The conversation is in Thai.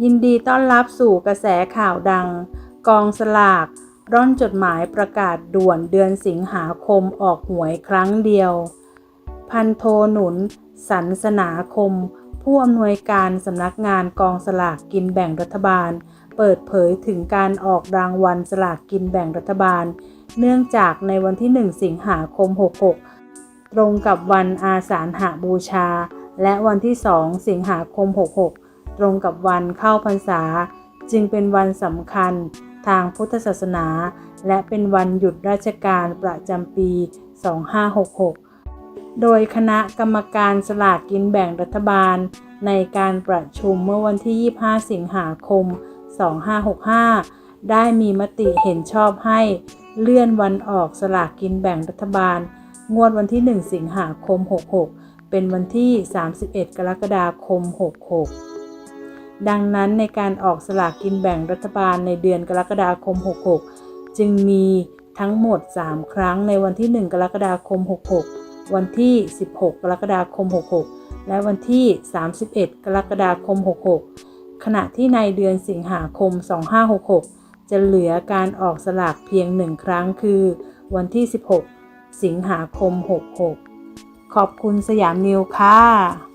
ยินดีต้อนรับสู่กระแสข่าวดัง กองสลาก ร่อนจดหมายประกาศด่วนเดือนสิงหาคมออกหวยครั้งเดียว พันโทหนุนสันสนาคม ผู้อำนวยการสำนักงานกองสลากกินแบ่งรัฐบาล เปิดเผยถึงการออกรางวัลสลากกินแบ่งรัฐบาล เนื่องจากในวันที่ 1 สิงหาคม 66 ตรงกับวันอาสาฬหบูชา และวันที่ 2 สิงหาคม 66 ตรงกับวันเข้าพรรษา จึงเป็นวันสำคัญทางพุทธศาสนา และเป็นวันหยุดราชการประจำปี 2566 โดยคณะกรรมการสลากกินแบ่งรัฐบาล ในการประชุมเมื่อวันที่ 25 สิงหาคม 2565 ได้มีมติเห็นชอบให้เลื่อนวันออกสลากกินแบ่งรัฐบาล งวดวันที่ 1 สิงหาคม 66 เป็นวันที่ 31 กรกฎาคม 66 ดังนั้นในการออกสลากกินแบ่งรัฐบาลในเดือนกรกฎาคม 66 จึงมีทั้งหมด 3 ครั้งในวันที่ 1 กรกฎาคม 66 วันที่ 16 กรกฎาคม 66 และวันที่ 31 กรกฎาคม 66 ขณะที่ในเดือนสิงหาคม 2566 จะเหลือการออกสลากเพียงหนึ่งครั้งคือ วันที่ 16 สิงหาคม 66 ขอบคุณสยามนิวค่ะ